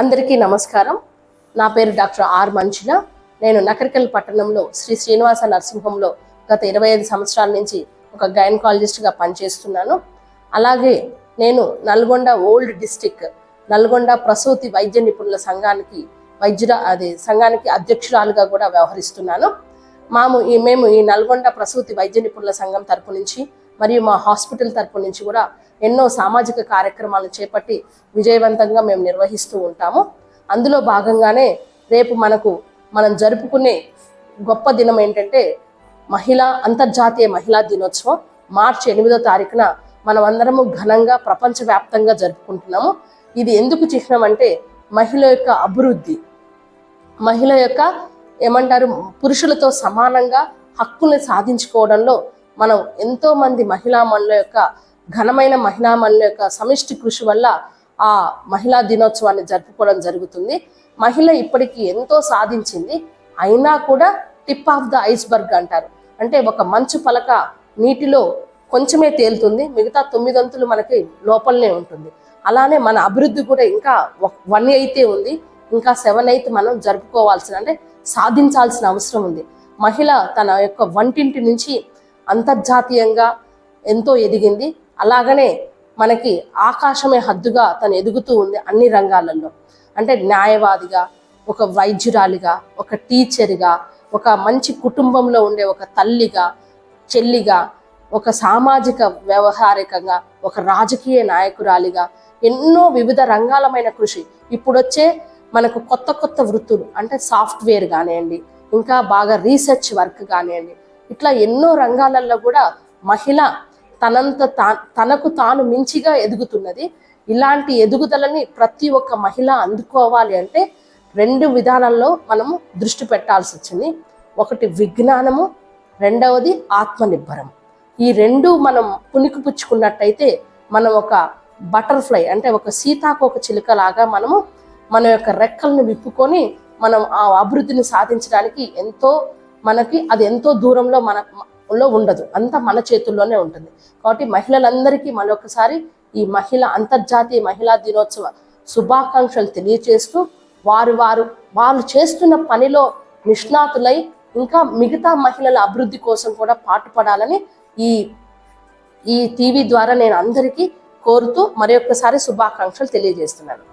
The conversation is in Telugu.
అందరికీ నమస్కారం. నా పేరు డాక్టర్ ఆర్ మంచున. నేను నకరికల్ పట్టణంలో శ్రీ శ్రీనివాస నర్సింహంలో గత ఇరవై ఐదు సంవత్సరాల నుంచి ఒక గైనకాలజిస్ట్గా పనిచేస్తున్నాను. అలాగే నేను నల్గొండ ఓల్డ్ డిస్టిక్ నల్గొండ ప్రసూతి వైద్య నిపుణుల సంఘానికి వైద్యుల అదే సంఘానికి అధ్యక్షురాలుగా కూడా వ్యవహరిస్తున్నాను. మాము ఈ మేము ఈ నల్గొండ ప్రసూతి వైద్య నిపుణుల సంఘం తరపు నుంచి మరియు మా హాస్పిటల్ తరపు నుంచి కూడా ఎన్నో సామాజిక కార్యక్రమాలు చేపట్టి విజయవంతంగా మేము నిర్వహిస్తూ ఉంటాము. అందులో భాగంగానే రేపు మనకు మనం జరుపుకునే గొప్ప దినం ఏంటంటే మహిళా అంతర్జాతీయ మహిళా దినోత్సవం. మార్చి ఎనిమిదో తారీఖున మనమందరము ఘనంగా ప్రపంచవ్యాప్తంగా జరుపుకుంటున్నాము. ఇది ఎందుకు చిహ్నం అంటే మహిళ యొక్క అభివృద్ధి. మహిళ యొక్క ఏమంటారు పురుషులతో సమానంగా హక్కుల్ని సాధించుకోవడంలో మనం ఎంతో మంది మహిళా మనుల యొక్క ఘనమైన మహిళా మనుల యొక్క సమిష్టి కృషి వల్ల ఆ మహిళా దినోత్సవాన్ని జరుపుకోవడం జరుగుతుంది. మహిళ ఇప్పటికీ ఎంతో సాధించింది. అయినా కూడా టిప్ ఆఫ్ ద ఐస్బర్గ్ అంటారు. అంటే ఒక మంచు పలక నీటిలో కొంచెమే తేలుతుంది. మిగతా తొమ్మిది వంతులు మనకి లోపలనే ఉంటుంది. అలానే మన అభివృద్ధి కూడా ఇంకా వన్ అయితే ఉంది. ఇంకా సెవెన్ ఎయిత్ మనం జరుపుకోవాల్సిన అంటే సాధించాల్సిన అవసరం ఉంది. మహిళ తన యొక్క వంటింటి నుంచి అంతర్జాతీయంగా ఎంతో ఎదిగింది. అలాగనే మనకి ఆకాశమే హద్దుగా తను ఎదుగుతూ ఉంది అన్ని రంగాలలో. అంటే న్యాయవాదిగా ఒక వైద్యురాలిగా ఒక టీచర్గా ఒక మంచి కుటుంబంలో ఉండే ఒక తల్లిగా చెల్లిగా ఒక సామాజిక వ్యవహారికంగా ఒక రాజకీయ నాయకురాలిగా ఎన్నో వివిధ రంగాలమైన కృషి. ఇప్పుడొచ్చే మనకు కొత్త కొత్త వృత్తులు అంటే సాఫ్ట్వేర్ కానివ్వండి ఇంకా బాగా రీసెర్చ్ వర్క్ కానివ్వండి ఇట్లా ఎన్నో రంగాలలో కూడా మహిళ తనంత తా తనకు తాను మించిగా ఎదుగుతున్నది. ఇలాంటి ఎదుగుదలని ప్రతి ఒక్క మహిళ అందుకోవాలి అంటే రెండు విధానాల్లో మనము దృష్టి పెట్టాల్సి వచ్చింది. ఒకటి విజ్ఞానము రెండవది ఆత్మనిర్భరం ఈ రెండు మనం పుణికి పుచ్చుకున్నట్టయితే మనం ఒక బటర్ఫ్లై అంటే ఒక సీతాకోక చిలుకలాగా మనము మన యొక్క రెక్కలను విప్పుకొని మనం ఆ అభివృద్ధిని సాధించడానికి ఎంతో మనకి అది ఎంతో దూరంలో మన లో ఉండదు. అంతా మన చేతుల్లోనే ఉంటుంది. కాబట్టి మహిళలందరికీ మరొకసారి ఈ మహిళ అంతర్జాతీయ మహిళా దినోత్సవ శుభాకాంక్షలు తెలియచేస్తూ వారు వారు వాళ్ళు చేస్తున్న పనిలో నిష్ణాతులై ఇంకా మిగతా మహిళల అభివృద్ధి కోసం కూడా పాటుపడాలని ఈ ఈ టీవీ ద్వారా నేను అందరికీ కోరుతూ మరొకసారి శుభాకాంక్షలు తెలియజేస్తున్నాను.